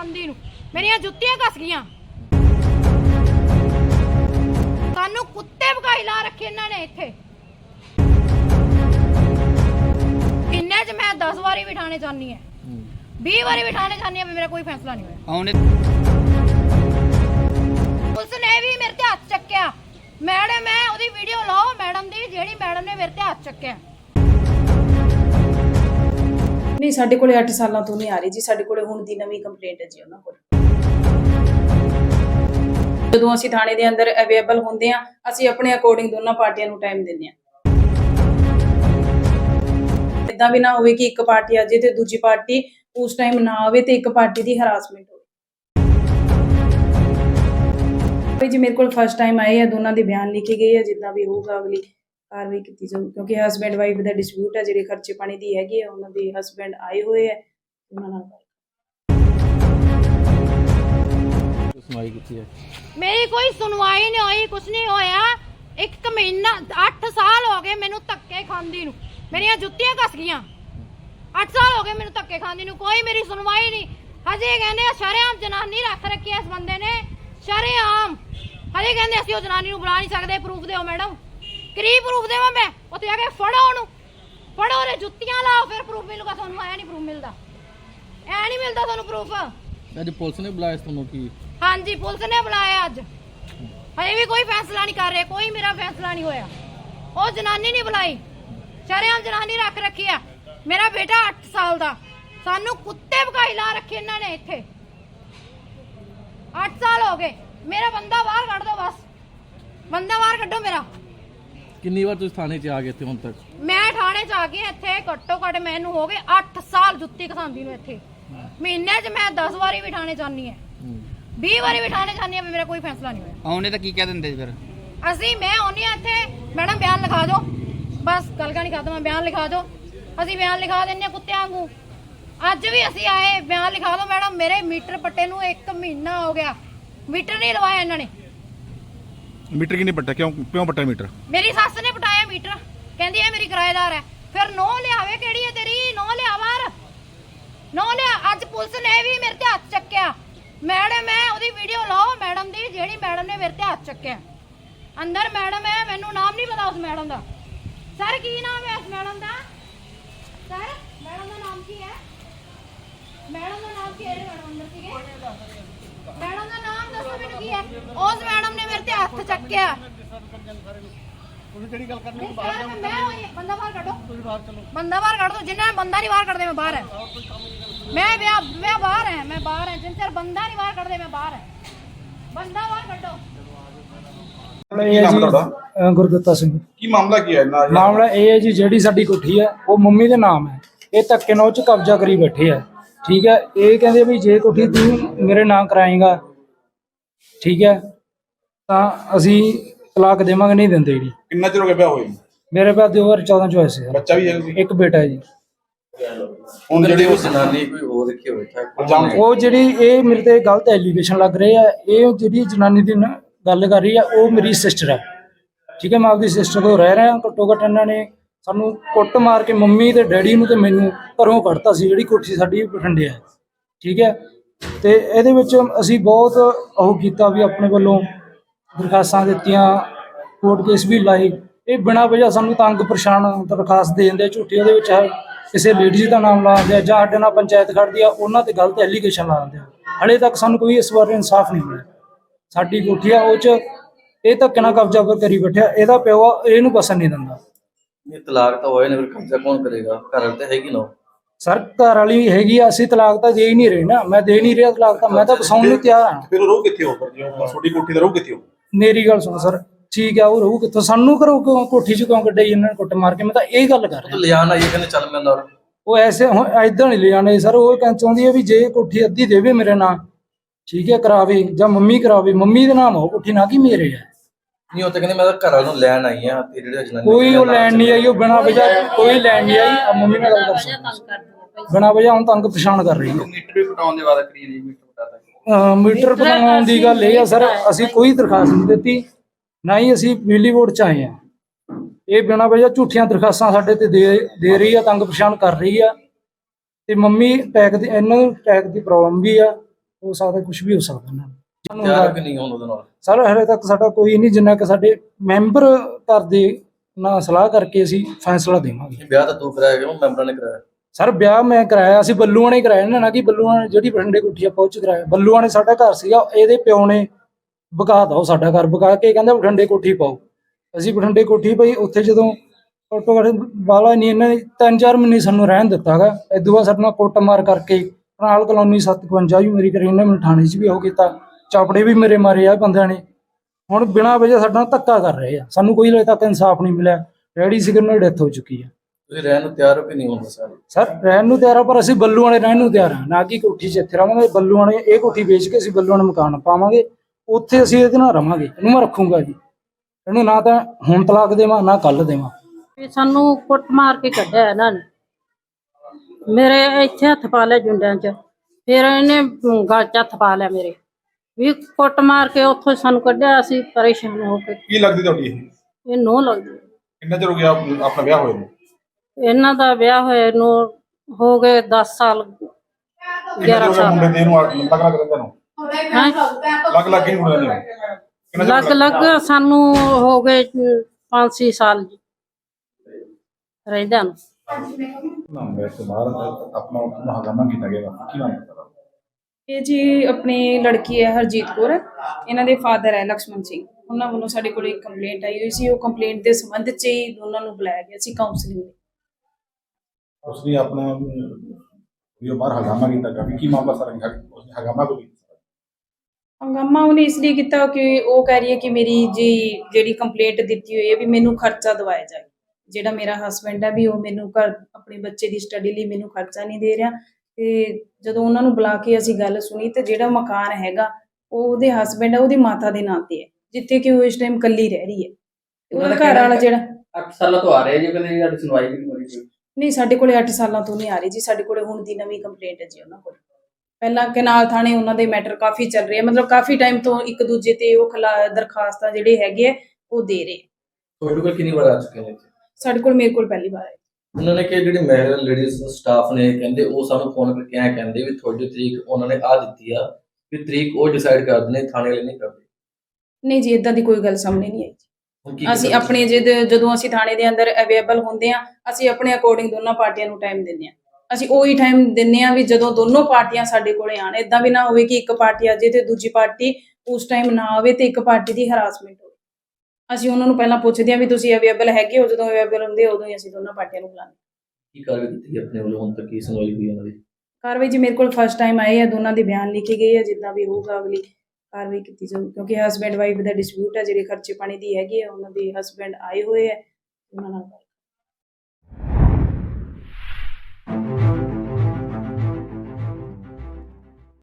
ਖਾਂਦੀ ਨੂੰ। ਮੇਰੀਆਂ ਜੁੱਤੀਆਂ ਘਸ ਗਈਆਂ। ਸਾਨੂੰ ਕੁੱਤੇ ਭਗਾਈ ਲਾ ਰੱਖੇ ਇਹਨਾਂ ਨੇ ਇੱਥੇ। ਇੰਨੇ ਚ ਮੈਂ 10 ਵਾਰੀ ਬਿਠਾਣੇ ਚਾਹਨੀ ਹੈ। 20 ਵਾਰੀ ਬਿਠਾਣੇ ਚਾਹਨੀ ਵੀ ਮੇਰਾ ਕੋਈ ਫੈਸਲਾ ਨਹੀਂ ਹੋਇਆ। ਆਉਣੇ ਪੁਲਿਸ ਨੇ ਵੀ ਮੇਰੇ ਤੇ ਹੱਥ ਚੱਕਿਆ। ਮੈਡਮ ਹੈ ਉਹਦੀ ਵੀਡੀਓ ਲਾਓ ਮੈਡਮ ਦੀ ਜਿਹੜੀ ਮੈਡਮ ਨੇ ਮੇਰੇ ਤੇ ਹੱਥ ਚੱਕਿਆ। ਨਹੀਂ, ਸਾਡੇ ਕੋਲੇ 8 ਸਾਲਾਂ ਤੋਂ ਨਹੀਂ ਆ ਰਹੀ ਜੀ, ਸਾਡੇ ਕੋਲੇ ਹੁਣ ਦੀ ਨਵੀਂ ਕੰਪਲੇਂਟ ਹੈ ਜੀ ਉਹਨਾਂ ਕੋਲ। ਜਦੋਂ ਅਸੀਂ ਥਾਣੇ ਦੇ ਅੰਦਰ ਅਵੇਲੇਬਲ ਹੁੰਦੇ ਆ ਅਸੀਂ ਆਪਣੇ ਅਕੋਰਡਿੰਗ ਦੋਨਾਂ ਪਾਰਟੀਆਂ ਨੂੰ ਟਾਈਮ ਦਿੰਦੇ ਆ ਇਦਾਂ ਵੀ ਨਾ ਹੋਵੇ ਕਿ ਇੱਕ ਪਾਰਟੀ ਆ ਜੇ ਤੇ ਦੂਜੀ ਪਾਰਟੀ ਉਸ ਟਾਈਮ ਨਾ ਆਵੇ ਤੇ ਇੱਕ ਪਾਰਟੀ ਦੀ ਹਰਾਸਮੈਂਟ ਹੋਵੇ। ਜੀ ਮੇਰੇ ਕੋਲ ਫਸਟ ਟਾਈਮ ਆਏ ਆ, ਦੋਨਾਂ ਦੇ ਬਿਆਨ ਲਿਖੇ ਗਏ ਆ, ਜਿੱਦਾਂ ਵੀ ਹੋਊਗਾ ਅਗਲੀ। ਕਾਰਵਾਈ ਕੀਤੀ ਜਾਊ ਕਿਉਂਕਿ ਹਸਬੈਂਡ ਵਾਈਫ ਦਾ ਡਿਸਪਿਊਟ ਹੈ ਜਿਹੜੇ ਖਰਚੇ ਪਾਣੀ ਦੀ ਹੈਗੀ ਆ ਉਹਨਾਂ ਦੇ ਹਸਬੈਂਡ ਆਏ ਹੋਏ ਆ ਉਹਨਾਂ ਨਾਲ ਸੁਣਵਾਈ ਕੀਤੀ ਹੈ? ਮੇਰੀ ਕੋਈ ਸੁਣਵਾਈ ਨਹੀਂ ਹੋਈ ਕੁਛ ਨਹੀਂ ਹੋਇਆ। ਇੱਕ ਮਹੀਨਾ 8 ਸਾਲ ਹੋ ਗਏ ਮੈਨੂੰ ਧੱਕੇ ਖਾਂਦੀ ਨੂੰ। ਮੇਰੀਆਂ ਜੁੱਤੀਆਂ ਘਸ ਗਈਆਂ। 8 ਸਾਲ ਹੋ ਗਏ ਮੈਨੂੰ ਧੱਕੇ ਖਾਂਦੀ ਨੂੰ ਕੋਈ ਮੇਰੀ ਸੁਣਵਾਈ ਨਹੀਂ। ਹਜੇ ਕਹਿੰਦੇ ਆ ਸ਼ਰੇਆਮ ਜਨਾਨੀ ਰੱਖ ਰੱਖੀ ਐ ਇਸ ਬੰਦੇ ਨੇ। ਸ਼ਰੇਆਮ। ਹਜੇ ਕਹਿੰਦੇ ਅਸੀਂ ਉਹ ਜਨਾਨੀ ਨੂੰ ਬੁਲਾ ਨਹੀਂ ਸਕਦੇ ਪ੍ਰੂਫ ਦਿਓ ਮੈਡਮ। ਕਰੀ ਪ੍ਰੂਫ ਦੇਵਾਂ ਮੈਂ। ਉੱਥੇ ਜਾ ਕੇ ਫੜੋ ਉਹਨੂੰ। ਫੜੋ ਉਹਦੇ ਜੁੱਤੀਆਂ ਲਾਓ ਫਿਰ ਪ੍ਰੂਫ ਮਿਲੂਗਾ ਤੁਹਾਨੂੰ। ਆਇਆ ਨਹੀਂ ਪ੍ਰੂਫ ਮਿਲਦਾ। ਐ ਨਹੀਂ ਮਿਲਦਾ ਤੁਹਾਨੂੰ ਪ੍ਰੂਫ ਅੱਜ ਪੁਲਿਸ ਨੇ ਬੁਲਾਇਆ ਸੀ ਤੁਹਾਨੂੰ ਕੀ? ਹਾਂਜੀ ਪੁਲਿਸ ਨੇ ਬੁਲਾਇਆ ਅੱਜ। ਹਜੇ ਵੀ ਕੋਈ ਫੈਸਲਾ ਨਹੀਂ ਕਰ ਰਹੇ। ਕੋਈ ਮੇਰਾ ਫੈਸਲਾ ਨਹੀਂ ਹੋਇਆ। ਉਹ ਜਨਾਨੀ ਨਹੀਂ ਬੁਲਾਈ। ਸ਼ਰੇਆਮ ਜਨਾਨੀ ਰੱਖ ਰੱਖੀ ਆ। ਮੇਰਾ ਬੇਟਾ 8 ਸਾਲ ਦਾ। ਸਾਨੂੰ ਕੁੱਤੇ ਭਗਾਈ ਲਾ ਰੱਖੇ ਇਹਨਾਂ ਨੇ ਇੱਥੇ। 8 ਸਾਲ ਹੋ ਗਏ। ਮੇਰਾ ਬੰਦਾ ਬਾਹਰ ਕੱਢ ਦਿਓ ਬਸ। ਬੰਦਾ ਬਾਹਰ ਕੱਢੋ ਮੇਰਾ। ਕਿੰਨੀ ਵਾਰ ਤੁਸੀਂ ਥਾਣੇ 'ਚ ਆ ਗਏ ਤੇ ਹੁਣ ਤੱਕ? ਮੈਂ ਥਾਣੇ ਚ ਆ ਗਈ ਹਾਂ ਇੱਥੇ ਘੱਟੋ ਘੱਟ ਮੈਨੂੰ ਹੋ ਗਏ 8 ਸਾਲ ਜੁੱਤੀ ਖਸਾਂਦੀ ਨੂੰ ਇੱਥੇ। ਮਹੀਨੇ ਚ ਮੈਂ 10 ਵਾਰੀ ਵੀ ਥਾਣੇ ਜਾਂਦੀ ਹਾਂ। 20 ਵਾਰੀ ਵੀ ਥਾਣੇ ਜਾਂਦੀ ਹਾਂ ਵੀ ਮੇਰਾ ਕੋਈ ਫੈਸਲਾ ਨਹੀਂ ਹੋਇਆ। ਆਉਣੇ ਤਾਂ ਕੀ ਕਹਿ ਦਿੰਦੇ ਸੀ ਫਿਰ? ਅਸੀਂ ਮੈਂ ਆਉਣੀ ਆ ਇੱਥੇ ਮੈਡਮ ਬਿਆਨ ਲਿਖਾ ਦਿਓ। ਬਸ ਗੱਲ ਕਾ ਨਹੀਂ ਕਰਦਾ ਮੈਂ ਬਿਆਨ ਲਿਖਾ ਦਿਓ। ਅਸੀਂ ਬਿਆਨ ਲਿਖਾ ਦਿੰਨੇ ਆ ਕੁੱਤਿਆਂ ਵਾਂਗੂ। ਅੱਜ ਵੀ ਅਸੀਂ ਆਏ ਬਿਆਨ ਲਿਖਾ ਦਿਓ ਮੈਡਮ ਮੇਰੇ ਮੀਟਰ ਪੱਟੇ ਨੂੰ 1 ਮਹੀਨਾ ਹੋ ਗਿਆ। ਮੀਟਰ ਨਹੀਂ ਲਵਾਇਆ ਇਹਨਾਂ ਨੇ। ਮੀਟਰ ਕਿੰਨੇ ਪੱਟਾ ਕਿਉਂ ਕਿਉਂ ਪੱਟਾ ਮੀਟਰ? ਮੇਰੀ ਸੱਸ ਨੇ ਪਟਾਇਆ ਮੀਟਰ। ਕਹਿੰਦੀ ਇਹ ਮੇਰੀ ਕਿਰਾਏਦਾਰ ਹੈ। ਫਿਰ ਨੋ ਲਿਆਵੇ ਕਿਹੜੀ ਹੈ ਤੇਰੀ? ਨੋ ਲਿਆ ਬਾਹਰ। ਨੋ ਲਿਆ। ਅੱਜ ਪੁਲਿਸ ਨੇ ਵੀ ਮੇਰੇ ਤੇ ਹੱਥ ਚੱਕਿਆ। ਮੈਡਮ ਹੈ ਉਹਦੀ ਵੀਡੀਓ ਲਾਓ ਮੈਡਮ ਦੀ, ਜਿਹੜੀ ਮੈਡਮ ਨੇ ਮੇਰੇ ਤੇ ਹੱਥ ਚੱਕਿਆ। ਅੰਦਰ ਮੈਡਮ ਹੈ, ਮੈਨੂੰ ਨਾਮ ਨਹੀਂ ਪਤਾ ਉਸ ਮੈਡਮ ਦਾ। ਸਰ, ਕੀ ਨਾਮ ਹੈ ਉਸ ਮੈਡਮ ਦਾ? ਸਰ, ਮੈਡਮ ਦਾ ਨਾਮ ਕੀ ਹੈ? ਮੈਡਮ ਦਾ ਨਾਮ ਕੀ ਹੈ ਮੈਡਮ ਅੰਦਰ ਸੀਗੇ? ਮੈਡਮ ਦਾ ਨਾਮ ਦੱਸੋ ਮੈਨੂੰ ਕੀ ਹੈ? ਉਸ ਮੈਡਮ ਨੇ ਹੱਥ ਚੱਕਿਆ ਤੁਸੀਂ ਜਿਹੜੀ ਗੱਲ ਕਰਨੀ ਬਾਹਰ ਮੈਂ ਹੋਈ ਹਾਂ। ਬੰਦਾ ਬਾਹਰ ਕੱਢੋ। ਤੁਸੀਂ ਬਾਹਰ ਚਲੋ। ਬੰਦਾ ਬਾਹਰ ਕੱਢ ਦੋ ਜਿੰਨਾ ਬੰਦਾ ਨਹੀਂ ਬਾਹਰ ਕੱਢਦੇ ਮੈਂ ਬਾਹਰ ਹੈ ਮੈਂ ਵਿਆਹ ਬਾਹਰ ਹੈ ਮੈਂ ਬਾਹਰ ਹੈ ਜਿੰਨ ਚਿਰ ਬੰਦਾ ਨਹੀਂ ਬਾਹਰ ਕੱਢਦੇ ਮੈਂ ਬਾਹਰ ਹੈ ਬੰਦਾ ਬਾਹਰ ਕੱਢੋ। ਇਹ ਨਾਮ ਜੀ ਤੁਹਾਡਾ? ਅ, ਗੁਰਦਿੱਤਾ ਸਿੰਘ। ਕੀ ਮਾਮਲਾ ਕੀ ਹੈ? ਨਾ ਮਾਮਲਾ ਇਹ ਹੈ ਜੀ ਜਿਹੜੀ ਸਾਡੀ ਕੋਠੀ ਹੈ ਉਹ ਮੰਮੀ ਦੇ ਨਾਮ ਹੈ। ਇਹ ਧੱਕੇ ਨਾਲ ਉਹ ਚ ਕਬਜ਼ਾ ਕਰੀ ਬੈਠੇ ਆ। ਠੀਕ ਹੈ? ਇਹ ਕਹਿੰਦੇ ਵੀ ਜੇ ਕੋਠੀ ਤੂੰ ਮੇਰੇ ਨਾਂ ਕਰਾਏਗਾ ਠੀਕ ਹੈ? ਤਾਂ ਅਸੀਂ ਤਲਾਕ ਦੇਵਾਂਗੇ ਨਹੀਂ ਦਿੰਦੇ ਜੀ। ਕਿੰਨਾ ਚਿਰ ਹੋ ਗਿਆ ਵਿਆਹ ਹੋਏ ਨੂੰ? ਮੇਰੇ ਪਾਸ 2014 ਚ ਹੋਇਆ ਸੀ। ਸਰ। ਬੱਚਾ ਵੀ ਹੈ ਜੀ ਇੱਕ ਬੇਟਾ ਹੈ ਜੀ। ਹੁਣ ਜਿਹੜੀ ਉਹ ਜਨਾਨੀ ਕੋਈ ਹੋਰ ਰੱਖੀ ਹੋਵੇ ਤਾਂ ਉਹ ਜਿਹੜੀ ਇਹ ਮੇਰੇ ਤੇ ਗਲਤ ਐਲੀਗੇਸ਼ਨ ਲੱਗ ਰਹੇ ਆ ਇਹ ਜਿਹੜੀ ਜਨਾਨੀ ਦੀ ਨਾ ਗੱਲ ਕਰ ਰਹੀ ਆ ਉਹ ਮੇਰੀ ਸਿਸਟਰ ਹੈ ਠੀਕ ਹੈ ਮੈਂ ਆਪਦੀ ਸਿਸਟਰ ਕੋਲ ਰਹਿ ਰਿਹਾ ਘੱਟੋ ਘੱਟ ਇਹਨਾਂ ਨੇ ਸਾਨੂੰ ਕੁੱਟ ਮਾਰ ਕੇ ਮੰਮੀ ਤੇ ਡੈਡੀ ਨੂੰ ਤੇ ਮੈਨੂੰ ਘਰੋਂ ਕੱਢਤਾ ਸੀ ਜਿਹੜੀ ਕੋਠੀ ਸਾਡੀ ਬਠਿੰਡੇ ਠੀਕ ਹੈ ਤੇ ਇਹਦੇ ਵਿੱਚ ਅਸੀਂ ਬਹੁਤ ਉਹ ਕੀਤਾ ਵੀ ਆਪਣੇ ਵੱਲੋਂ ਦਰਖਾਸਤਾਂ ਦਿੱਤੀਆਂ ਕੋਰਟ ਕੇਸ ਵੀ ਲਾਏ ਇਹ ਬਿਨਾਂ ਵਜ੍ਹਾ ਸਾਨੂੰ ਤੰਗ ਪਰੇਸ਼ਾਨ ਦਰਖਾਸਤ ਦੇ ਦਿੰਦੇ ਆ ਝੂਠੀ ਉਹਦੇ ਵਿੱਚ ਹੈ। ਕਿਸੇ ਲੇਡੀਜ਼ ਦਾ ਨਾਮ ਲਾ ਦਿੰਦੇ ਆ ਜਾਂ ਸਾਡੇ ਨਾਲ ਪੰਚਾਇਤ ਖੜਦੀ ਆ ਉਹਨਾਂ ਤੇ ਗਲਤ ਐਲੀਗੇਸ਼ਨ ਲਾ ਦਿੰਦੇ ਆ। ਹਲੇ ਤੱਕ ਸਾਨੂੰ ਕੋਈ ਇਸ ਬਾਰੇ ਇਨਸਾਫ ਨਹੀਂ ਮਿਲਿਆ। ਸਾਡੀ ਕੋਠੀ ਆ ਉਹ ਚ ਇਹ ਧੱਕੇ ਨਾਲ ਕਬਜ਼ਾ ਪਰ ਕਰੀ ਬੈਠਿਆ ਇਹਦਾ ਪਿਓ ਆ ਇਹਨੂੰ ਬਸਣ ਨਹੀਂ ਦਿੰਦਾ। ਇਹ ਤਲਾਕ ਤਾਂ ਹੋਏ ਨੇ ਫਿਰ ਕਬਜ਼ਾ ਕੌਣ ਕਰੇਗਾ? ਘਰ ਤਾਂ ਹੈਗੀ ਨਾ ਸਰ ਘਰ ਵਾਲੀ ਹੈਗੀ ਆ ਅਸੀਂ ਤਲਾਕ ਤਾਂ ਦੇ ਹੀ ਨਹੀਂ ਰਹੇ ਨਾ। ਮੈਂ ਦੇ ਨਹੀਂ ਰਿਹਾ ਤਲਾਕ ਤਾਂ ਮੈਂ ਤਾਂ ਵਸਾਉਣ ਨੂੰ ਤਿਆਰ ਹਾਂ। ਫਿਰ ਉਹ ਰਹੂ ਕਿੱਥੇ ਹੋ? ਫਿਰ ਜਿਉਂ ਛੋਟੀ ਕੋਠੀ ਦਾ ਰਹੂ ਕਿੱਥੇ ਹੋ? ਮੇਰੀ ਗੱਲ ਸੁਣ ਸਰ ਠੀਕ ਆ ਉਹ ਰਹੂ ਕਿੱਥੋਂ? ਸਾਨੂੰ ਕਰੋ ਕਿਉਂ ਕੋਠੀ ਚ ਕਿਉਂ ਕੱਢੇ ਇਹਨਾਂ ਨੇ ਕੁੱਟ ਮਾਰ ਕੇ? ਮੈਂ ਤਾਂ ਇਹ ਗੱਲ ਕਰ ਰਿਹਾ। ਲਿਆਣ ਆਈ ਹੈ, ਕਹਿੰਦੇ ਚੱਲ ਮੈਂ ਨਾਲ। ਉਹ ਐਸੇ ਹੁਣ ਐਦਾਂ ਨਹੀਂ ਲਿਆਣੇ ਸਰ ਉਹ ਕਹਿ ਚਾਹੁੰਦੀ ਹੈ ਵੀ ਜੇ ਕੋਠੀ ਅੱਧੀ ਦੇਵੇ ਮੇਰੇ ਨਾਂ ਠੀਕ ਹੈ ਕਰਾਵੇ ਜਾਂ ਮੰਮੀ ਕਰਾਵੇ ਮੰਮੀ ਦੇ ਨਾਮ ਆ ਉਹ ਕੋਠੀ ਨਾ ਕੀ ਮੇਰੇ ਹੈ ਨਹੀਂ ਉਹ ਤਾਂ ਕਹਿੰਦੇ ਮੈਂ ਤਾਂ ਘਰ ਵਾਲ ਨੂੰ ਲੈਣ ਆਈ ਆ ਤੇ ਜਿਹੜੇ ਜਨਾਨੀ ਕੋਈ ਉਹ ਲੈਣ ਨਹੀਂ ਆਈ ਉਹ ਬਿਨਾਂ ਵਜ੍ਹਾ ਕੋਈ ਲੈਣ ਨਹੀਂ ਆਈ। ਆ ਮੰਮੀ ਨਾਲ ਗੱਲ ਕਰ ਸਕਦਾ ਬਿਨਾਂ ਵਜ੍ਹਾ ਹੁਣ ਤੰਗ ਪਛਾਣ ਕਰ ਰਹੀ ਹੈ। ਮੀਟਰ ਵੀ ਪਟਾਉਣ ਦੇ ਵਾਦਾ ਕਰੀ ਜੀ ਮੀਟਰ। ਮੀਟਰ ਬਣਾਉਣ ਦੀ ਗੱਲ ਇਹ ਆ ਸਰ ਅਸੀਂ ਕੋਈ ਦਰਖਾਸਤ ਨਹੀਂ ਦਿੱਤੀ ਨਾ ਹੀ ਅਸੀਂ ਬਿਜਲੀ ਬੋਰਡ ਚ ਆਏ ਆ। ਇਹ ਬਿਨਾਂ ਵਜ੍ਹਾ ਝੂਠੀਆਂ ਦਰਖਾਸਤਾਂ ਸਾਡੇ ਤੇ ਦੇ ਦੇ ਰਹੀ ਆ ਤੰਗ ਪਛਾਣ ਕਰ ਰਹੀ ਆ। ਤੇ ਮੰਮੀ ਟੈਕ ਦੀ ਇਹਨਾਂ ਨੂੰ ਟੈਕ ਦੀ ਪ੍ਰੋਬਲਮ ਵੀ ਆ ਹੋ ਸਕਦਾ ਕੁਝ ਵੀ ਹੋ ਸਕਦਾ ਨੂੰ। ਸਾਨੂੰ ਤਿਆਰ ਕਿ ਨਹੀਂ ਹੋਣ ਉਹਦੇ ਨਾਲ? ਸਰ ਹਲੇ ਤੱਕ ਸਾਡਾ ਕੋਈ ਨਹੀਂ ਜਿੰਨਾ ਕਿ ਸਾਡੇ ਮੈਂਬਰ ਘਰ ਦੇ ਨਾਲ ਸਲਾਹ ਕਰਕੇ ਅਸੀਂ ਫੈਸਲਾ ਦੇਵਾਂਗੇ। ਵਿਆਹ ਤਾਂ ਤੂੰ ਕਰਾਇਆ ਕਿਉਂ? ਮੈਂਬਰਾਂ ਨੇ ਕਰਾਇਆ? ਸਰ, ਵਿਆਹ ਮੈਂ ਕਰਾਇਆ ਸੀ ਬੱਲੂਆਂ ਨੇ ਕਰਾਇਆ ਨਾ ਕਿ ਬੱਲੂਆਂ ਨੇ ਜਿਹੜੀ ਬਠਿੰਡੇ ਕੁੱਠੀ ਆਪਾਂ ਉਹ ਚ ਕਰਾਇਆ। ਬੱਲੂਆਂ ਨੇ ਸਾਡਾ ਘਰ ਸੀਗਾ, ਇਹਦੇ ਪਿਓ ਨੇ ਬਗਾ ਉਹ ਸਾਡਾ ਘਰ ਬਗਾ ਕੇ ਕਹਿੰਦਾ ਬਠਿੰਡੇ ਕੋਠੀ ਪਾਓ। ਅਸੀਂ ਬਠਿੰਡੇ ਕੋਠੀ ਪਈ, ਉੱਥੇ ਜਦੋਂ ਘੱਟੋ ਘੱਟ ਵਾਲਾ ਨਹੀਂ, ਇਹਨਾਂ ਨੇ ਤਿੰਨ ਚਾਰ ਮਹੀਨੇ ਸਾਨੂੰ ਰਹਿਣ ਦਿੱਤਾਗਾ ਇਦੋਂ ਬਾਅਦ ਸਾਡੇ ਨਾਲ ਕੁੱਟਮਾਰ ਕਰਕੇ, ਨਾਲ ਕਲੋਨੀ 751 ਵੀ ਮੇਰੀ ਕਰੀ, ਇਹਨਾਂ ਮੈਨੂੰ ਥਾਣੇ 'ਚ ਵੀ ਉਹ ਕੀਤਾ। ਚਾਪੜੇ ਵੀ ਮੇਰੇ ਮਾਰੇ ਆ ਬੰਦਿਆਂ ਨੇ। ਹੁਣ ਬਿਨਾਂ ਵਜ੍ਹਾ ਸਾਡੇ ਨਾਲ ਧੱਕਾ ਕਰ ਰਹੇ ਆ। ਸਾਨੂੰ ਕੋਈ ਹਲੇ ਤੱਕ ਇਨਸਾਫ ਨਹੀਂ ਮਿਲਿਆ। ਡੈਡੀ ਸੀ ਉਹਨਾਂ ਦੀ ਡੈਥ ਹੋ ਚੁੱਕੀ ਆ। ਤੁਸੀਂ ਰਹਿਣ ਨੂੰ ਤਿਆਰ ਹੋ ਕਿ ਨਹੀਂ ਹੋਣ ਦੱਸਿਆ ਸਰ ਰਹਿਣ ਨੂੰ ਤਿਆਰ ਆ ਪਰ ਅਸੀਂ ਬੱਲੂ ਵਾਲੇ ਰਹਿਣ ਨੂੰ ਤਿਆਰ ਆ। ਨਾ ਕਿ ਕੋਠੀ 'ਚ ਇੱਥੇ ਰਵਾਂਗੇ ਬੱਲੂ ਵਾਲੇ ਇਹ ਕੋਠੀ ਵੇਚ ਕੇ ਅਸੀਂ ਬੱਲੂ ਵਾਲੇ ਮਕਾਨ ਪਾਵਾਂਗੇ। ਉੱਥੇ ਅਸੀਂ ਇਹਦੇ ਨਾਲ ਰਵਾਂਗੇ ਇਹਨੂੰ ਮੈਂ ਰੱਖੂੰਗਾ ਜੀ। ਇਹਨੂੰ ਨਾ ਤਾਂ ਹੁਣ ਤਲਾਕ ਦੇਵਾਂ ਨਾ ਕੱਲ ਦੇਵਾਂ। ਵੀ ਸਾਨੂੰ ਕੁੱਟ ਮਾਰ ਕੇ ਕੱਢਿਆ ਇਹਨਾਂ ਨੇ। ਮੇਰੇ ਇੱਥੇ ਹੱਥ ਪਾ ਲਿਆ ਜੁੰਡਿਆਂ 'ਚ। ਫਿਰ ਇਹਨੇ ਗਲ 'ਚ ਹੱਥ ਪਾ ਲਿਆ ਮੇਰੇ। ਵੀ ਕੁੱਟ ਮਾਰ ਕੇ ਉੱਥੋਂ ਸਾਨੂੰ ਕੱਢਿਆ ਅਸੀਂ ਪਰੇਸ਼ਾਨ ਹੋ ਕੇ। ਕੀ ਲੱਗਦੀ ਤੁਹਾਡੀ ਇਹ? ਇਹ ਨੋ ਲੱਗਦੀ। ਕਿੰਨਾ ਚਿਰ ਹੋ ਗਿਆ ਆਪ- ਆਪਣਾ ਵਿਆਹ ਹੋਏ ਨੂੰ? ਇਹਨਾਂ ਦਾ ਵਿਆਹ ਹੋਏ ਨੂੰ ਹੋ ਗਏ 10 ਸਾਲ ਕਿੰਨਾ ਚਿਰ 11 ਹੋ ਗਿਆ ਸਾਲ ਮੁੰਡੇ ਦੇ ਨੂੰ ਲੱਗ ਲੱਗ ਰਹਿੰਦੇ ਨੂੰ? ਹੈਂ? ਲੱਗ ਲੱਗ ਹੀ ਮੁੰਡੇ ਦੇ ਨੂੰ। ਕਿੰਨਾ ਚਿਰ ਲੱਗ ਲੱਗ ਸਾਨੂੰ ਹੋ ਗਏ 5-6 ਸਾਲ ਜੀ। ਰਹਿੰਦਿਆਂ ਨੂੰ। ਨਾਮ ਹੈ ਤੇ ਬਾਹਰ ਆਪਣਾ ਆਪਣਾ ਹਜ਼ਾਨਾ ਕੀਤਾ ਗਿਆ। ਕੀ ਨਾਮ ਹੈ ਤੁਹਾਡਾ? ਇਹ ਜੀ ਆਪਣੀ ਲੜਕੀ ਹੈ ਹਰਜੀਤ ਕੌਰ। ਇਹਨਾਂ ਦੇ ਫਾਦਰ ਹੈ ਲਕਸ਼ਮਣ ਸਿੰਘ। ਉਹਨਾਂ ਵੱਲੋਂ ਸਾਡੇ ਕੋਲ ਇੱਕ ਕੰਪਲੇਂਟ ਆਈ ਹੋਈ ਸੀ। ਉਹ ਕੰਪਲੇਂਟ ਦੇ ਸੰਬੰਧ 'ਚ ਹੀ ਦੋਨਾਂ ਨੂੰ ਬੁਲਾਇਆ ਗਿਆ ਸੀ ਕਾਉਂਸਲਿੰਗ ਲਈ। ਉਸਨੇ ਆਪਣਾ ਵੀ ਬਾਹਰ ਹਜ਼ਾਨਾ ਕੀਤਾ ਕਾਫੀ ਕੀ ਮਾਮਲਾ ਸਾਰਾ? ਉਸਨੇ ਹਜ਼ਾਨਾ ਕੋ ਕੀਤਾ ਹੰਗਾਮਾ ਉਹਨੇ ਇਸ ਲਈ ਕੀਤਾ ਕਿ ਉਹ ਕਹਿ ਰਹੀ ਹੈ ਕਿ ਮੇਰੀ ਜੀ ਜਿਹੜੀ ਕੰਪਲੇਂਟ ਦਿੱਤੀ ਹੋਈ ਹੈ ਵੀ ਮੈਨੂੰ ਖਰਚਾ ਦਵਾਇਆ ਜਾਏ। ਜਿਹੜਾ ਮੇਰਾ ਹਸਬੰਡ ਹੈ ਵੀ ਉਹ ਮੈਨੂੰ ਘਰ ਆਪਣੇ ਬੱਚੇ ਦੀ ਸਟੱਡੀ ਲਈ ਮੈਨੂੰ ਖਰਚਾ ਨਹੀਂ ਦੇ ਰਿਹਾ। ਤੇ ਜਦੋਂ ਉਹਨਾਂ ਨੂੰ ਬੁਲਾ ਕੇ ਅਸੀਂ ਗੱਲ ਸੁਣੀ ਤੇ ਜਿਹੜਾ ਮਕਾਨ ਹੈਗਾ ਉਹ ਉਹਦੇ ਹਸਬੰਡ ਹੈ ਉਹਦੀ ਮਾਤਾ ਦੇ ਨਾਂ ਤੇ ਹੈ ਜਿੱਥੇ ਕਿ ਉਹ ਇਸ ਟਾਈਮ ਇਕੱਲੀ ਰਹਿ ਰਹੀ ਹੈ। ਉਹਦਾ ਘਰ ਵਾਲਾ ਜਿਹੜਾ 8 ਸਾਲਾਂ ਤੋਂ ਆ ਰਹੇ ਜੀ ਕਹਿੰਦੇ ਸਾਡੀ ਸੁਣਵਾਈ ਵੀ ਨਹੀਂ ਸਾਡੇ ਕੋਲੇ 8 ਸਾਲਾਂ ਤੋਂ ਨਹੀਂ ਆ ਰਹੀ ਜੀ ਸਾਡੇ ਕੋਲੇ ਹੁਣ ਦੀ ਨਵੀਂ ਕੰਪਲੇਂਟ ਹੈ ਜੀ ਉਹਨਾਂ ਕੋਲ। ਪਹਿਲਾਂ ਕਨਾਲ ਥਾਣੇ ਉਹਨਾਂ ਦੇ ਮੈਟਰ ਕਾਫੀ ਚੱਲ ਰਹੇ ਆ ਮਤਲਬ ਕਾਫੀ ਟਾਈਮ ਤੋਂ ਇੱਕ ਦੂਜੇ ਤੇ ਉਹ ਖਿਲਾ ਦਰਖਾਸਤਾਂ ਜਿਹੜੇ ਹੈਗੇ ਆ ਉਹ ਦੇ ਰਹੇ। ਤੁਹਾਡੇ ਕੋਲ ਕਿੰਨੀ ਵਾਰ ਆ ਚੁੱਕੇ ਨੇ ਸਾਡੇ ਕੋਲ ਮੇਰੇ ਕੋਲ ਪਹਿਲੀ ਵਾਰ ਹੈ। ਉਹਨਾਂ ਨੇ ਕਿ ਜਿਹੜੀ ਮਹਿਲਾ ਲੇਡੀਜ਼ ਸਟਾਫ ਨੇ ਕਹਿੰਦੇ ਉਹ ਸਾਨੂੰ ਫੋਨ ਕਰਕੇ ਐਂ ਕਹਿੰਦੇ ਵੀ ਤੁਹਾਡੀ ਤਰੀਕ ਉਹਨਾਂ ਨੇ ਆ ਦਿੱਤੀ ਆ ਵੀ ਤਰੀਕ ਉਹ ਡਿਸਾਈਡ ਕਰਦੇ ਨੇ ਥਾਣੇ ਵਾਲੇ ਨਹੀਂ ਕਰਦੇ। ਨਹੀਂ ਜੀ ਇਦਾਂ ਦੀ ਕੋਈ ਗੱਲ ਸਾਹਮਣੇ ਨਹੀਂ ਆਈ ਹੁਣ ਕੀ ਅਸੀਂ ਕੀਤਾ ਆਪਣੇ ਜਿੱਦ ਜਦੋਂ ਅਸੀਂ ਥਾਣੇ ਦੇ ਅੰਦਰ ਅਵੇਲੇਬਲ ਹੁੰਦੇ ਆ ਅਸੀਂ ਆਪਣੇ ਅਕੋਰਡਿੰਗ ਦੋਨਾਂ ਪਾਰਟੀਆਂ ਨੂੰ ਟਾਈਮ ਦਿੰਦੇ ਆ ਅਸੀਂ ਉਹੀ ਟਾਈਮ ਦਿੰਦੇ ਆ ਵੀ ਜਦੋਂ ਦੋਨੋਂ ਪਾਰਟੀਆਂ ਸਾਡੇ ਕੋਲੇ ਆਣ ਇਦਾਂ ਵੀ ਨਾ ਹੋਵੇ ਕਿ ਇੱਕ ਪਾਰਟੀ ਆ ਜੇ ਤੇ ਦੂਜੀ ਪਾਰਟੀ ਉਸ ਟਾਈਮ ਨਾ ਆਵੇ ਤੇ ਇੱਕ ਪਾਰਟੀ ਦੀ ਹਰਾਸਮੈਂਟ ਹੋਵੇ। ਅਸੀਂ ਉਹਨਾਂ ਨੂੰ ਪਹਿਲਾਂ ਪੁੱਛਦੇ ਆ ਵੀ ਤੁਸੀਂ ਅਵੇਲੇਬਲ ਹੈਗੇ ਹੋ? ਜਦੋਂ ਅਵੇਲੇਬਲ ਹੁੰਦੇ ਆ, ਉਦੋਂ ਹੀ ਅਸੀਂ ਦੋਨਾਂ ਪਾਰਟੀਆਂ ਨੂੰ ਬੁਲਾਉਂਦੇ ਹਾਂ। ਕੀ ਕਾਰਵਾਈ ਕੀਤੀ ਗਈ ਆਪਣੇ ਵੱਲੋਂ? ਹੁਣ ਤੱਕ ਕੀ ਸੁਣਵਾਈ ਹੋਈ ਉਹਨਾਂ ਦੀ? ਕਾਰਵਾਈ ਜੀ ਮੇਰੇ ਕੋਲ ਫਸਟ ਟਾਈਮ ਆਏ ਆ ਦੋਨਾਂ ਦੇ ਬਿਆਨ ਲਿਖੇ ਗਏ ਆ ਜਿੱਦਾਂ ਵੀ ਹੋਊਗਾ ਅਗਲੀ ਕਾਰਵਾਈ ਕੀਤੀ ਜਾਊ, ਕਿਉਂਕਿ ਹਸਬੈਂਡ ਵਾਈਫ ਦਾ ਡਿਸਪਿਊਟ ਹੈ ਜਿਹੜੇ ਖਰਚੇ ਪਾਣੀ ਦੀ ਹੈਗੀ ਆ, ਉਹਨਾਂ ਦੇ ਹਸਬੈਂਡ ਆਏ ਹੋਏ ਹੈ ਉਹਨਾਂ ਨਾਲ